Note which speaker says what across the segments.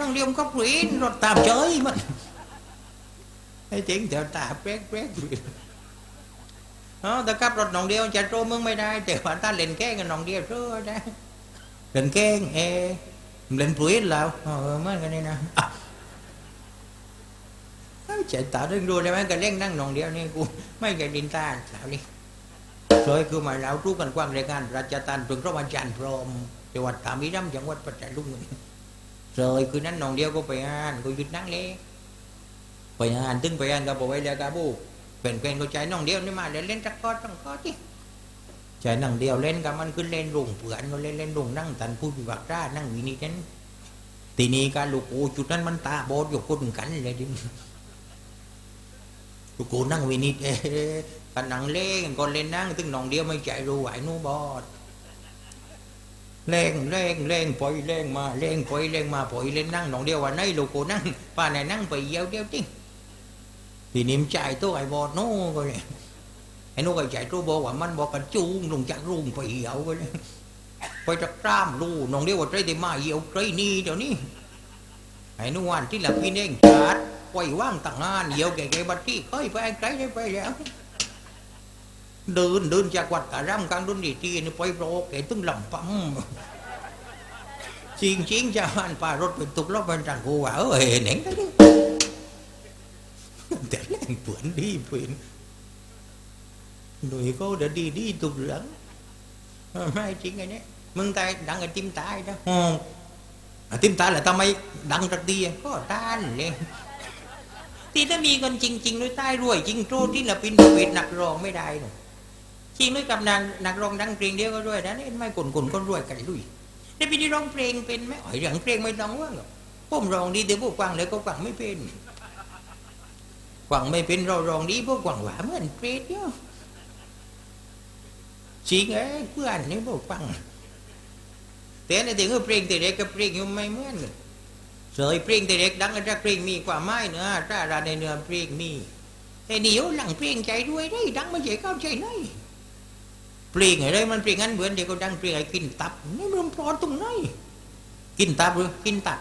Speaker 1: นั่งเลี้ยมก็ปรีนรถตามเฉยมันไอ้เจ๋งเดี๋ยวตาแป๊กแป๊กเออแต่ขับรถน้องเดียวจะโเมึงไม่ได้ แต่ว่าตาเล่นแก้กันน้องเดียวเจ้าได้เล่นแก้งเอเล่นปรีนแล้วเออเมื่อกันนี่นะเฉยตาเรื่องดูได้ไหมกันเล่นนั่งน้องเดียวนี่กูไม่แกดินตาสาวนี่โดยคือมายเรารู้กันกว้างรายการราชทานถึงพระวันจันทร์พรมจังหวัดตามีน้ำจังหวัดปัจจัยรุ่ง เลยคือนั้นน้องเดียวก็ไปงานก็หยุดนั่งเลยไปงานตึงไปงานกับอกไว้แล้วกับบูเป็นเป็นก็ใจน้องเดียวนี่มาเล่นเล่นตะกอตังกอที่ใจนั่งเดียวเล่นกับมันขึ้นเล่นรุงเผื่อนก็เล่นเล่นรุงนั่งตันพูดวิบักรานั่งวินิจันทีนี้การลูกโอจุดนั้นมันตาบอดอยู่คนกันเลยดิลูกโอนั่งวินิจเอ๊ะกันนั่งเล่นก็เล่นนั่งตึงน้องเดียวไม่ใจรู้ไหวนู้บอด เล่งเล่งเล่งปล่อยเล่งมาเล่งปล่อยเล่งมาปล่อยเล่นนั่งหนองเดียววันไหนลูกกูนั่งป้าไหนนั่งไปเยี่ยวเดียวจริงทีนี้มันใจตัวไอ้บอดโน่ก็เลยไอ้นู้นก็ chạy trôi bộ quả มันบอกกันจูงลงจากรุงไปเหี่ยวไปเลยไปจากตามรูน้องเดียวว่าใจได้มาเหี่ยวใจนี่เดี๋ยวนี้ไอ้นู้วันที่หลับกินเองจัดปล่อยว่างต่างงานเหี่ยวแก่ๆบัดที่เฮ้ยไปไอ้ใจได้ไปแล้ว เดินเดินจากวัดกะรำกลางดนดีทีนี่ไปโรแกตึงลำปั๊มจริงจริงๆจะหันป่ารถเป็นตุกรถเป็นจังกูว่าเออเห็นเห็นกันดิแต่แรงเปลือนดีเปลือน rồi cô đã đi đi tục lẫn mai chuyện này đấy mừng tay đặng ở tim tay đó ừ. à, tim tay là tao mấy đặng ra tia có tan lên ที่ถ้ามีเงินจริงๆด้วยใต้รวยจริงโตที่ละปินเวทหนักรองไม่ได้หรอก จริงด้วยกับนางนักร้องดังเพลงเดียวก็รวยนะนี่ไม่กลนๆก็รวยกันลุยได้ปีนี้ร้องเพลงเป็นไหมอ๋อยเรื่องเพลงไม่ต้องว่าหรอกผมร้องดีแต่พวกกวางเลยก็กวางไม่เป็นกวางไม่เป็นเราร้องดีพวกกวางหวานเหมือนเปรตเนาะจริงเอ้เพื่อนนี่บอกฟังแต่ในถึงเพลงแต่เด็กกับเพลงยู่ไม่เหมือนกันเสยเพลงแต่เด็กดังจากเพลงมีกว่าไม้เนื้อถ้าราในเนื้อเพลงมีแต่เหนียวหลังเพลงใจด้วยได้ดังไม่ใช่เข้าใจไหนเปลีกไงเลยมันเปลีกงั้นเหมือนเดี๋ยวก็ดังเปลีกไอ้กินตับนี่มันพรอนตรงไหนกินตับหรือกินตับ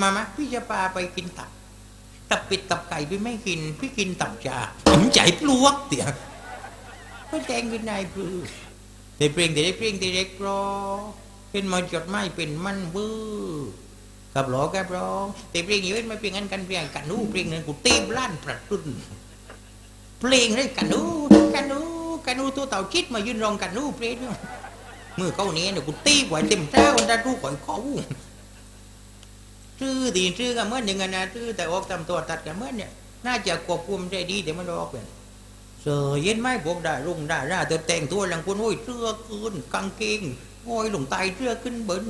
Speaker 1: มามะพี่จะพาไปกินตับตับปิดตับไก่พี่ไม่กิน พี่กินตับจาผมใจปลวกเตี่ยก็แจงกินนายพื่อแต่เปลี่ยนแต่ได้เปลี่ยนแต่เด็กรอเป็นมาจดไม้เป็นมันบื้อกับหลอกับรองแต่เปลี่ยนอยู่ไม่เปลี่ยนกันกันเปลี่ยนกันรู้เปลี่ยนเงินกูตีบล้านประตุนเปลี่ยนได้กันรู้ mưa câu này nó của tim quả tìm ra con ta ru khỏi khó ชื่อตีชื่อกันเมื่อนึ่งนะชื่อแต่ออกตามตัวตัดกันเมื่อเนี่ยน่าจะควบคุมได้ดีแต่มันออกเป็นเสยเย็นไหมพวกไดารุ่งไดาราเธอแต่งตัวหลังคนโอ้ยเสื้อขึ้นกางเกงโอ้ยหลงไตเสื้อขึ้นบน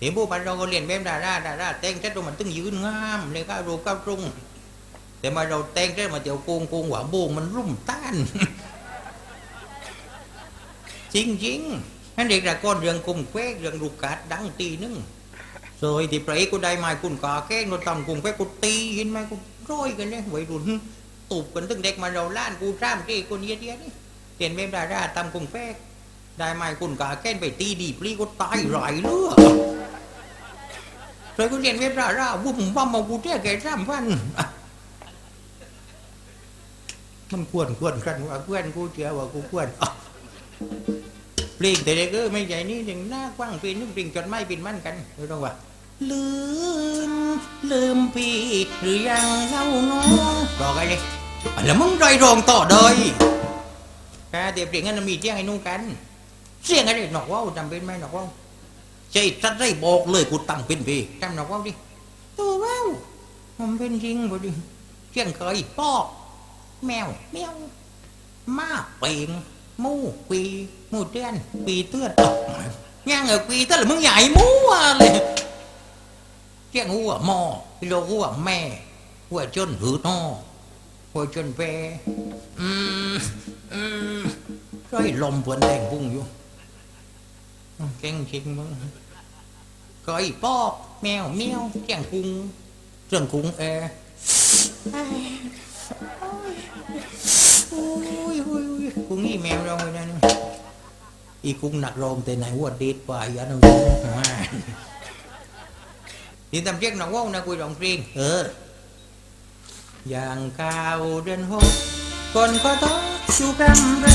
Speaker 1: เห็นพวกมันเราก็เรียนแบบดาราดาราแต่งเสร็จมันตึงยืนงามเลยก็รูปก้าวตรงแต่มาเราแต่งเสร็จมาเดี๋ยวโกงโกงหวาโบงมันรุ่มต้าน จริงจริงนั่นเด็กละก้อนเรื่องกุมแควกเรื่องลูกกาดดังตีนึงเสยที่เปรย์กูได้มาคุณกาแก้งเราตำกุมแควกกูตีเห็นไหมกูร้อยกันเนี่ยวัยรุ่นตูบกันตึงเด็กมาเราล้านกูจ้ามที่คนเยียเยียนี่เปลี่ยนเป็นดาราตำกุงแฟกได้ไหมคุณกาแก้นไปตีดีปลีก็ตายหลเลือดเลยกูเรียนเว็บดาราวุ่มบ้ามากูเจ้แก่จ้ามพันมันควรควรกันว่าเพื่อนกูเจ้าว่ากูควร ปลีกแต่เด็กเออไม่ใหญ่นี่ถึงหน้ากว้างเป็นนึกปลีกจดไม้เป็นมั่นกันไม่องว่าลืมลืมพี่หรือยังเล่าน้องรอกันเลยอะแล้วมึงไรรองต่อเลยแค่เดี๋ยวเปลี่ยนกันมีเที่ยงให้นุ่งกันเสียงอะไรหนอกว่าวจำเป็นไหมหนอกว่าวใจจัดได้บอกเลยกูตั้งเป็นพี่จำหนอกว่าวดิตัวว่าวมันเป็นจริงบ่ดิเที่ยงเคยปอกแมวแมวมาเป่ง มูปีมูเตือนปีเตือนย่างเออปีเตือนมึงใหญ่มูอะเลยเจียงหัวหมอพี่โลหัวแม่หัวจนหืดนอหัวจนแปอืมอืมก็ให้ลมเปวนแดงพุ่งอยู่เก่งจริงมึงก็ไอ้ปอกแมวเมียวเจียงกุ้งเรื่องกุ้งแอร์โอ้ยโอ้ยโอ้ย กุ้งนี่แมวเราเลยนะอีกุ้งหนักโรมแต่ไหนหัวดีดกว่าอย่าหนูนี่ทำเรียกน้องว่าวนะคุยร้องเพลงเออ อย่างก้าวเดินหกคนก็ต้องชูกำร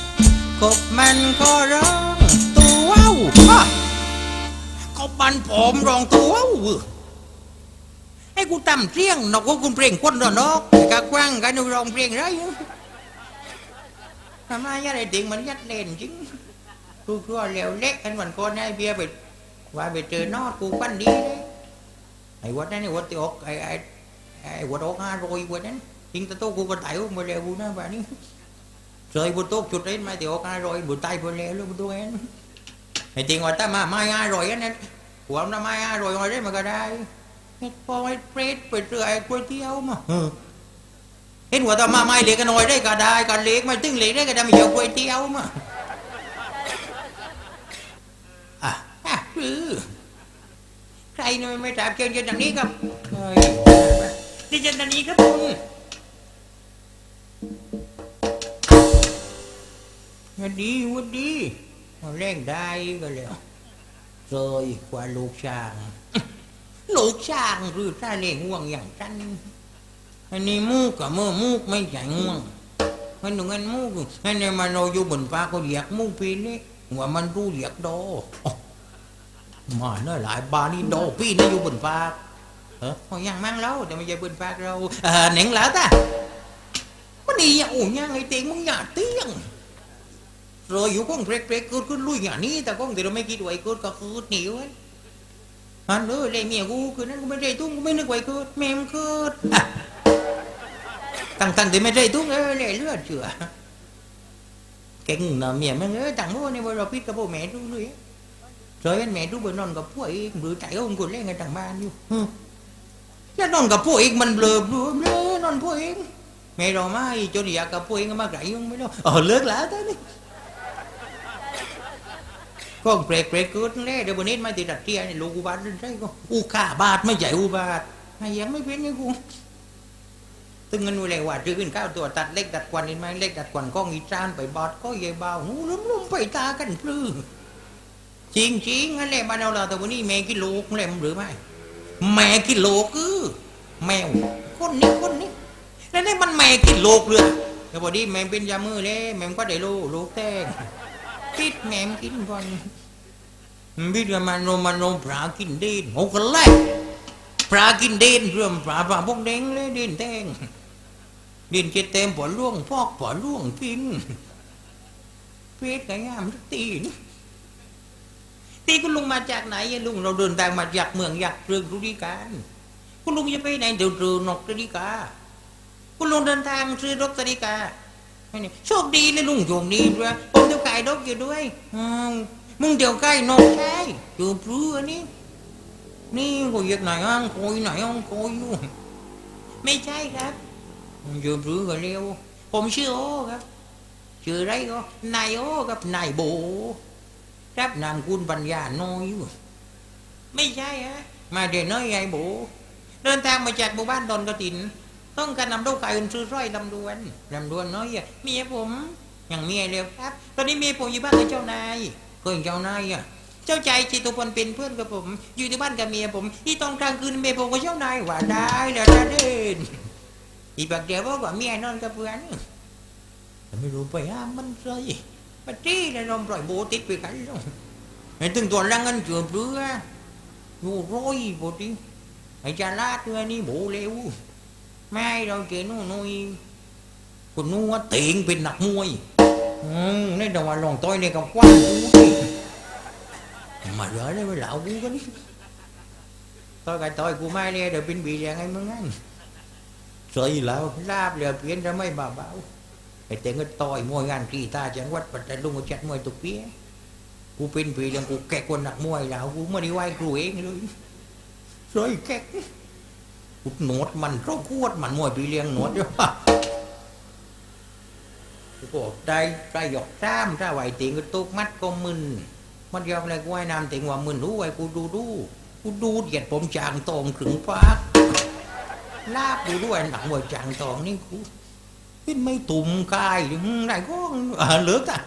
Speaker 1: ำกบมันก็ร้องตัวว้าวก็มันผมร้องตัวว้าวให้กูตำเสียงนกก็คุณเพลงคนเดอนกกะกว้างกันหนูร้องเพลงไร ทำไมยัดไอ้ดิ่งมันยัดเล่นจริงกูกลัวเหลวเล็กกันวันก่อนไอ้เบียร์ไปว่าไปเจอนอดกูปั้นดีเลยไอ้วัดนั้นไอ้วัดตีอกไอ้ไอ้ไอ้วัดอกห้าร้อยวัดนั้นจริงแต่โตกูก็ตายมาแล้วกูนะบ้านี้เจอบุตกจุดเล่นมาตีอกห้าร้อยบุตายไปแล้วลูกบุตรเองไอ้จริงว่าถ้ามาไม่ห้าร้อยนั้นหัวมันไม่ห้าร้อยอะไรมันก็ได้พอไอ้เปรตไปเจอไอ้ก๋วยเตี๋ยวมา เห็นว่าถ้ามาไม่เล็กกันหน่อยได้ก็ได้กันเล็กไม่ตึงเล็กได้ก็ได้ไม่เยอะก๋วยเตี๋ยวมาอะอะคือใครนี่ยไม่จับเชิญเชิญทางนี้ครับที่เชิญทางนี้ครับคุณวันดีวันดีมาเล่นได้ก็แล้วเจยกว่าลูกช้าง ลูกช้างหรือถ้าเล่นง่วงอย่างฉัน อันนี้มูกกับมือมูกไม่ใช่ง่วงมันหนุ่งเงินมูกอันนี้มันเราอยู่บนฟ้าก็เรียกมูกปีนี้ว่ามันรู้เรียกโดมาเน่ะหลายบานี่โดพีนี่อยู่บนฟ้าเออเอยังมั่งแล้วแต่ไม่ใช่บนฟ้าเราเออเหน่งแล้วตามันดีอะโอ้ยังไงเตียงมึงอย่าเตียง rồi อยู่ con break break cút cút lui nhà ní ta con thì nó mấy kia đuổi cút có cút nhiều ấy anh ơi lại mẹ gu cứ nó cũng ไม่ได้ตุ้ง cũng ไม่นึกไว้คดแม่มคด ตั้งแต่ไม่ได้ทุกเออเยเลือดเชื่อเก่งนะเมียมันเออตั้งโม่ในี่ยเราพิษกับพ่อแม่ทุกเลยเอยแม่ทุกบนนอนกับพวกเองหรือใจองคนเล่นกันต่างบ้านอยู่แล้วนอนกับพวกเอกมันเบลอเบลอเบลอนอนพวกเองแม่เราไม่จนอยากกับพวกเองมากไรยังไม่รู้เออเลิกแล้วตอนนี้ก็เปรกเปรกเกิดแน่เดี๋ยววันนี้ไม่ติดดัดเตี้ยนี่ลูกอุบาทใช่ก็อุกาบาทไม่ใหญ่อุบาทไอ้ยังไม่เป็นยังกู ตึงเงินนู่นเลยว่าจื้อขึ้นข้าวตัวตัดเล็กดัดควันเห็นไหมเล็กดัดควันก้องอีจานไปบอดก็เย่เบาหูล้มล้มไปตากันพลื้จริงจริงนั่นแหละบ้านเราเราแต่วันนี้แม่กิโลกเล่มหรือไม่แม่กิโลคือแมวคนนี้คนนี้แล้วนี่มันแม่กิโลกเลยแต่พอดีแม่เป็นยามือเลยแม่ก็ได้ลูกลูกแตงติดแมมกินก่อนบิดมันโนมันโนปลากินเด่นโอ้กันแรกปลากินเด่นเรื่องปลาปลาพวกเด้งเลยเด่นแตง ด่นเจเต็มปอล่วงพอกปอล่วงกินเพชรกระยามตีนตีคุณลุงมาจากไหนอะลุงเราเดินทางมาจากเมืองอยากเรื่องรุดีการคุณลุงจะไปไหนเดี๋ยวเรือนกรุดีกาคุณลุงเดินทางซื้อรถสริกาไม่นี่โชคดีเลยลุงโชคดีด้วยผมเดี๋ยวไก่ดกอยู่ด้วยอมึงเดี๋ยวไก่นกใช่จูบรู้อนนี้นี่กูอยากไหนอะโคยไหนอะโคยอยู่ไม่ใช่ครับ จูบรู้ก็เร็ว ผมชื่อโอครับชื่อไรก็นายโอครับนายโบ รับนามคุณปัญญาน้อยอยู่ไม่ใช่ฮะมาเดี๋ยวน้อยไงโบ เดินทางมาจากหมู่บ้านดอนกระติน ต้องการนำลูกไก่อุ่นซื้อร้อยลำดวนลำดวนน้อยอะเมียผมอย่างเมียเร็วครับ ตอนนี้เมียผมอยู่บ้านกับเจ้านายก็อย่างเจ้านายอะเจ้าใจจิตุพลเป็นเพื่อนกับผม อยู่ที่บ้านกับเมียผม ที่ตอนกลางคืนเมียผมกับเจ้านายว่าได้แล้วจะเด่น อีบักเดียวบอกว่าเมียนอนกับเพื่อนแต่ไม่รู้ไปห้ามมันเลยปะจี้เลยลมปล่อยโบติดไปกันแล้วไอ้ตึงตัวลังเงินเจือบเรืออยู่ร้อยโบติไอ้จาลาดเรือนี่โบเร็วไม่เราเจนู่นนู่นคนนู้นว่าเตียงเป็นหนักมวยอืมนี่ดี๋ยวมาลองต้อยเนี่ยกับกว้างกูดิมาเหลือได้ไปเหล่ากูกันนี่ต้อยกับต้อยกูไม่เนี่ยเดี๋ยวเป็นบีอย่างไงมึงงั้น สวยแล้วลาบเหลือเพี้ยนจะไม่บาเบาไอ้เต็งก็ต่อยมวยงานกีตาจังวัดปัตตานีกูจัดมวยตุกเปี้ยกูเป็นปีเรื่องกูแก่คนหนักมวยแล้วกูไม่ได้ไหวครูเองเลยสวยแก๊กอุดหนวดมันร้องขวดมันมวยปีเลี้ยงหนวดอยู่ก็ได้ประโยคซ้ำถ้าไหวติงก็ตุกมัดก็มึนมันยอมอะไรกูให้นำติงว่ามึนรู้ไว้กูดูดูกูดูเหยียดผมจางตองถึงปาก ลาบดูด้วยหนังมวยจางตองนี่กูเป็นไม่ตุ่มกายหรือไรก็เหลือกอะ